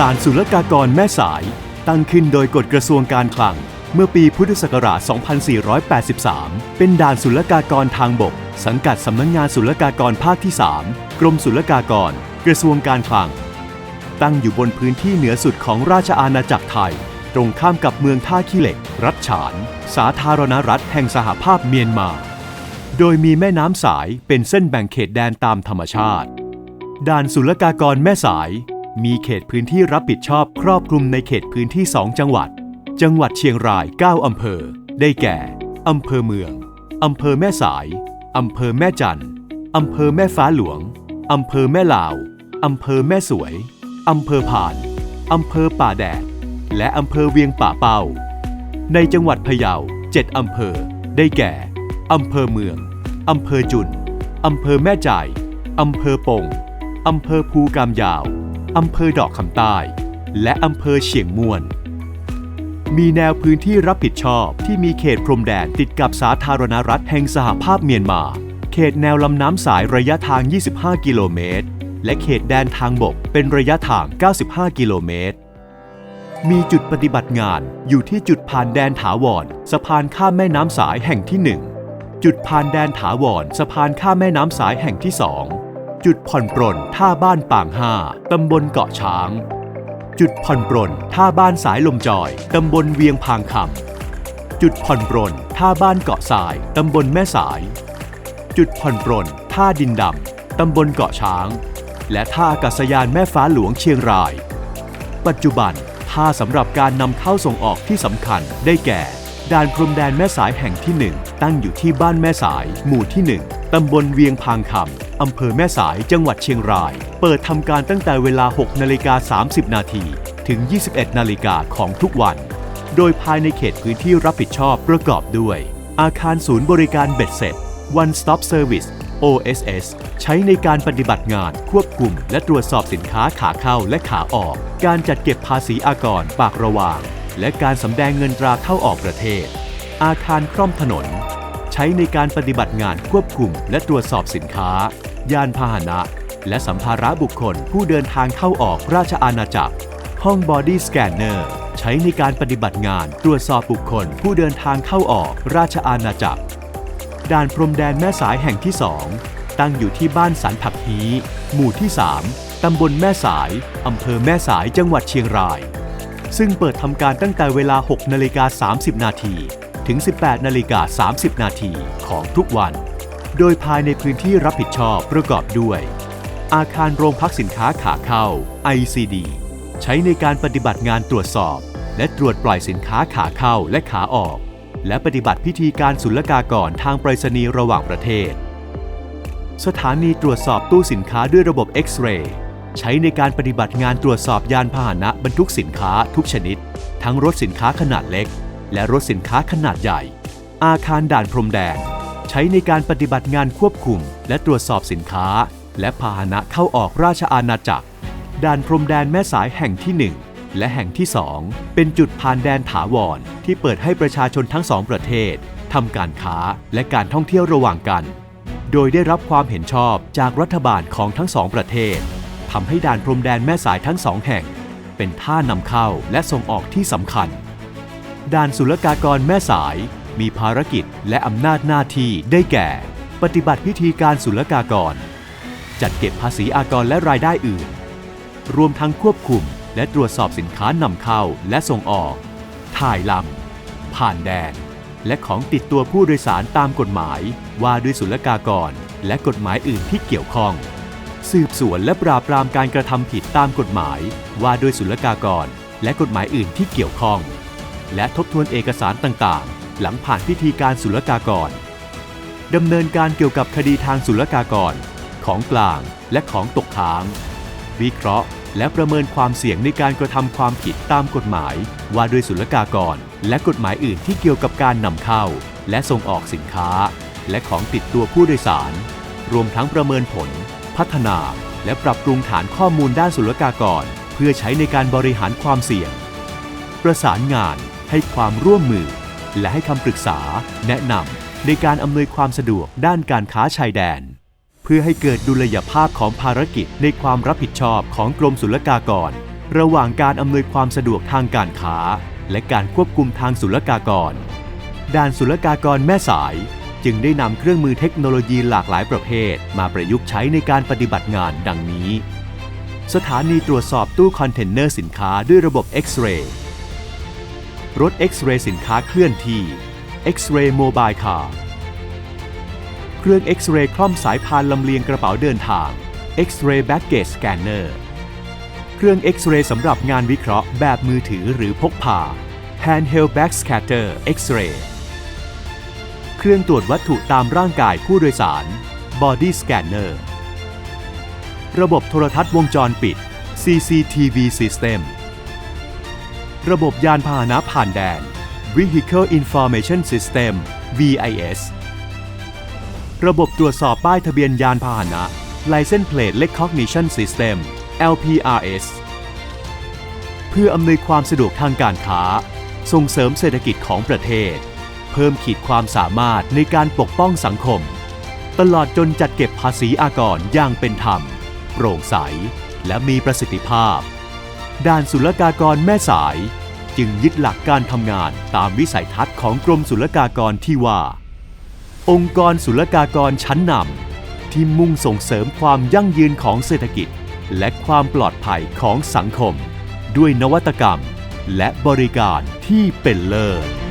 ด่านศุลกากรแม่สาย ตั้งขึ้นโดยกฎกระทรวงการคลัง เมื่อปีพุทธศักราช 2483 เป็นด่านศุลกากรทางบก สังกัดสำนักงงานศุลกากรภาคที่ 3 กรมศุลกากร กระทรวงการคลัง ตั้งอยู่บนพื้นที่เหนือสุดของราชอาณาจักรไทย ตรงข้ามกับเมืองท่าขี้เหล็ก รัฐฉาน สาธารณรัฐแห่งสหภาพเมียนมา โดยมีแม่น้ำสายเป็นเส้นแบ่งเขตแดนตามธรรมชาติ ด่านศุลกากรแม่สาย มีเขตพื้นที่รับผิดชอบครอบคลุมในเขตพื้นที่ 2 จังหวัด จังหวัดเชียงราย 9 อำเภอ ได้แก่ อำเภอเมือง อำเภอแม่สาย อำเภอแม่จันทร์อำเภอแม่ฟ้าหลวง อำเภอแม่ลาว อำเภอแม่สวย อำเภอผ่าน อำเภอป่าแดด และอำเภอเวียงป่าเป้า ในจังหวัดพะเยา 7 อำเภอ ได้แก่ อำเภอเมือง อำเภอจุน อำเภอแม่จ่าย อำเภอปง อำเภอภูกามยาว อำเภอดอกคำใต้ และอำเภอเชียงม่วน มีแนวพื้นที่รับผิดชอบที่มีเขตพรมแดนติดกับสาธารณรัฐแห่งสหภาพเมียนมา เขตแนวลำน้ำสายระยะทาง 25 กิโลเมตร และเขตแดนทางบกเป็นระยะทาง 95 กิโลเมตร มีจุดปฏิบัติงานอยู่ที่จุดผ่านแดนถาวรสะพานข้ามแม่น้ำสายแห่งที่ 1 จุดผ่านแดนถาวรสะพานข้ามแม่น้ำสายแห่งที่ 2 จุดผ่อนปรนท่าบ้านปางห้าตำบลเกาะช้าง จุดผ่อนปรนท่าบ้านสายลมจอย ตำบลเวียงพางคำจุดผ่อนปรนท่าบ้านเกาะทราย ตำบลแม่สาย จุดผ่อนปรนท่าดินดำ ตำบลเกาะช้าง และท่าอากาศยานแม่ฟ้าหลวงเชียงราย ปัจจุบันท่าสำหรับการนำเข้าส่งออกที่สำคัญได้แก่ ด่านพรมแดนแม่สายแห่งที่ 1 ตั้งอยู่ที่บ้านแม่สาย หมู่ที่ 1 ตำบลเวียงพางคำ อำเภอแม่สายจังหวัดเชียงราย เปิดทำการตั้งแต่เวลา 6 นาฬิกา 30 นาทีถึง 21 นาฬิกาของทุกวัน โดยภายในเขตพื้นที่รับผิดชอบประกอบด้วย อาคารศูนย์บริการเบ็ดเสร็จ One Stop Service OSS ใช้ในการปฏิบัติงานควบคุม และตรวจสอบสินค้าขาเข้าและขาออก การจัดเก็บภาษีอากรปากระวาง และการสำแดงเงินตราเข้าออกประเทศ อาคารคล่อมถนน ใช้ในการปฏิบัติงานควบคุมและตรวจสอบสินค้า ยานพาหนะ และสัมภาระบุคคลผู้เดินทางเข้าออกราชอาณาจักร ห้องบอดี้สแกนเนอร์ใช้ในการปฏิบัติงานตรวจสอบบุคคลผู้เดินทางเข้าออกราชอาณาจักร ด่านพรมแดนแม่สายแห่งที่2ตั้งอยู่ที่บ้านสันผักฮีหมู่ที่ 3 ตำบลแม่สาย อำเภอแม่สายจังหวัดเชียงราย ซึ่งเปิดทำการตั้งแต่เวลา 6 นาฬิกา 30 นาทีถึง 18 นาฬิกา 30 นาทีของทุกวัน โดยภายในพื้นที่รับผิดชอบประกอบด้วย อาคารโรงพักสินค้าขาเข้า ICD ใช้ในการปฏิบัติงานตรวจสอบ และตรวจปล่อยสินค้าขาเข้าและขาออก และปฏิบัติพิธีการศุลกากรทางไปรษณีย์ระหว่างประเทศ สถานีตรวจสอบตู้สินค้าด้วยระบบเอ็กซเรย์ ใช้ในการปฏิบัติงานตรวจสอบยานพาหนะบรรทุกสินค้าทุกชนิด ทั้งรถสินค้าขนาดเล็ก และรถสินค้าขนาดใหญ่ อาคารด่านพรมแดน ใช้ในการปฏิบัติงานควบคุม และตรวจสอบสินค้า และพาหนะเข้าออกราชอาณาจักร ด่านพรมแดนแม่สายแห่งที่ 1 และแห่งที่ 2 เป็นจุดผ่านแดนถาวรที่เปิดให้ประชาชนทั้งสองประเทศทำการค้าและการท่องเที่ยวระหว่างกัน โดยได้รับความเห็นชอบจากรัฐบาลของทั้งสองประเทศ ทำให้ด่านพรมแดนแม่สายทั้งสองแห่ง เป็นท่านำเข้าและส่งออกที่สำคัญ ด่านศุลกากรแม่สายมีภารกิจและอำนาจหน้าที่ได้แก่ ปฏิบัติพิธีการศุลกากร จัดเก็บภาษีอากรและรายได้อื่น รวมทั้งควบคุมและตรวจสอบสินค้านำเข้าและส่งออก ถ่ายลำ ผ่านแดน และของติดตัวผู้โดยสารตามกฎหมายว่าด้วยศุลกากร และกฎหมายอื่นที่เกี่ยวข้อง สืบสวนและปราบปรามการกระทำผิดตามกฎหมาย ว่าด้วยศุลกากร และกฎหมายอื่นที่เกี่ยวข้อง และทบทวนเอกสารต่างๆ หลังผ่านพิธีการศุลกากรดำเนินการเกี่ยวกับคดีทางศุลกากร ของกลางและของตกค้าง วิเคราะห์ และประเมินความเสี่ยงในการกระทำความผิดตามกฎหมาย ว่าด้วยศุลกากร และกฎหมายอื่นที่เกี่ยวกับการนำเข้า และส่งออกสินค้า และของติดตัวผู้โดยสาร รวมทั้งประเมินผล พัฒนา และปรับปรุงฐานข้อมูลด้านศุลกากร เพื่อใช้ในการบริหารความเสี่ยง ประสานงานให้ความร่วมมือ และให้คำปรึกษา แนะนำในการอำนวยความสะดวกด้านการค้าชายแดน เพื่อให้เกิดดุลยภาพของภารกิจในความรับผิดชอบของกรมศุลกากร ระหว่างการอำนวยความสะดวกทางการค้า และการควบคุมทางศุลกากร ด่านศุลกากรแม่สาย จึงได้นำเครื่องมือเทคโนโลยีหลากหลายประเภท มาประยุกต์ใช้ในการปฏิบัติงานดังนี้ สถานีตรวจสอบตู้คอนเทนเนอร์สินค้าด้วยระบบ X-ray รย์รถ X-ray สินค้าเคลื่อนที่ X-ray Mobile Car เครื่อง X-ray คล่อมสายพานลำเลียงกระเป๋าเดินทาง X-ray Baggage Scanner เนอร์เครื่อง X-ray สำหรับงานวิเคราะห์แบบมือถือหรือพกพา Handheld Bag Scatter X-ray เครื่องตรวจวัตถุตามร่างกายผู้โดยสาร Body Scanner ระบบโทรทัศน์วงจรปิด CCTV System ระบบยานพาหนะผ่านแดน Vehicle Information System VIS ระบบตรวจสอบป้ายทะเบียนยานพาหนะ License Plate Recognition System LPRS เพื่ออำนวยความสะดวกทางการค้า ส่งเสริมเศรษฐกิจของประเทศ เพิ่มขีดความสามารถในการปกป้องสังคม ตลอดจนจัดเก็บภาษีอากรอย่างเป็นธรรม โปร่งใส และมีประสิทธิภาพ ด่านศุลกากรแม่สาย จึงยึดหลักการทำงานตามวิสัยทัศน์ของกรมศุลกากรที่ว่า องค์กรศุลกากรชั้นนำที่มุ่งส่งเสริมความยั่งยืนของเศรษฐกิจ และความปลอดภัยของสังคม ด้วยนวัตกรรม และบริการที่เป็นเลิศ